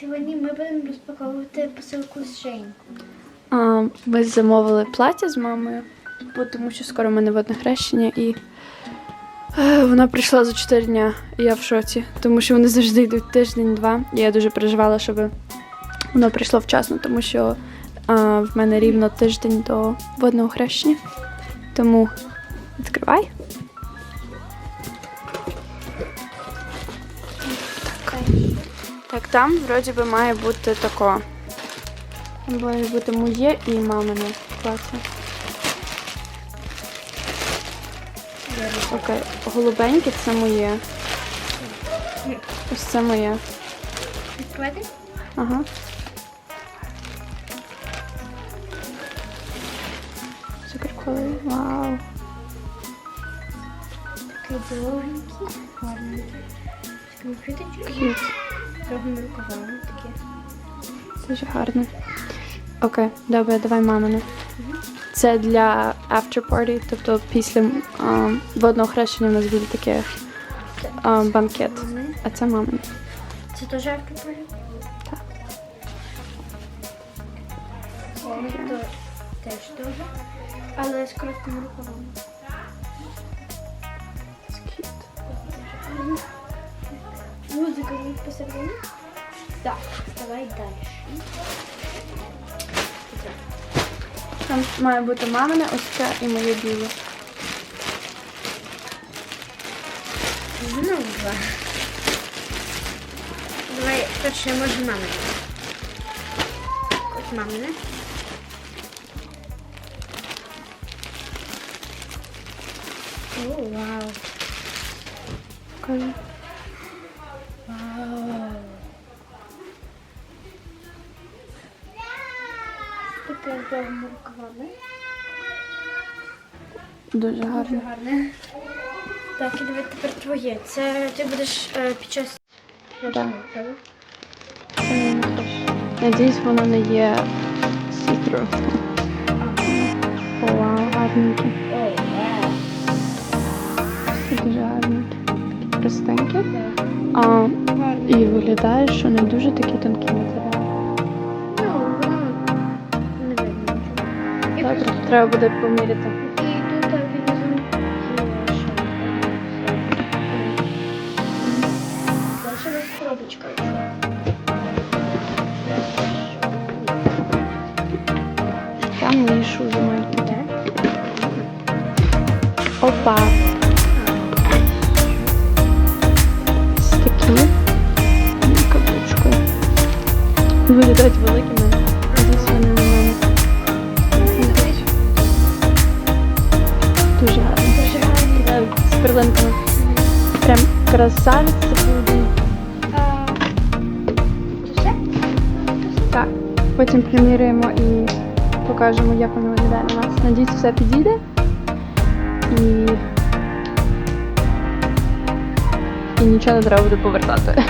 сьогодні ми будемо розпаковувати посилку з Жень. А, ми замовили плаття з мамою, бо тому що скоро в мене водне хрещення і е, вона прийшла за 4 дня, і я в шоці, тому що вони завжди йдуть тиждень-два. І я дуже переживала, щоб воно прийшло вчасно, тому що а, в мене рівно тиждень до водного хрещення. Тому відкривай. Так, там вроді би має бути тако. Там має бути моє і мамине плаття. Окей, голубеньке це моє. Ось це моє. Відкривати? Ага. Суперколи. Вау. Такий довгенький, гарненький. З К'ют. довгими рукавами. Дуже гарно. Окей, добре, давай мамине. Це для after party, тобто після водного хрещення в нас буде таке банкет. А це мамине. Це теж автополі? Так. Це теж дуже. Але з короткими рукавами. Буде посередині? Так, давай далі. Там має бути мамине, ось це і моє біле. Знову. Давай перше може мамине. Ось мамине. О, вау. Покажи. З рукавами. Дуже гарно. Дуже гарне. Так, і давай тепер твоє. Це ти будеш е, під час. Так. Хрещення. Надіюсь, воно не є see-through. О, вау, гарненьке. Дуже гарно. Такі простенькі. А, і виглядає, що не дуже такі тонкі матеріали. Треба буде поміряти. І тут так внизу є ще. Дальше у нас коробочка. Там мої шузи мають бути. Опа. Ось такі. На каблучку. Виглядають великими. Перлинками. Прям красавиця. Так. Потім приміряємо і покажемо, як воно виглядає на нас. Надіюсь, все підійде. І... І нічого не треба буде повертати.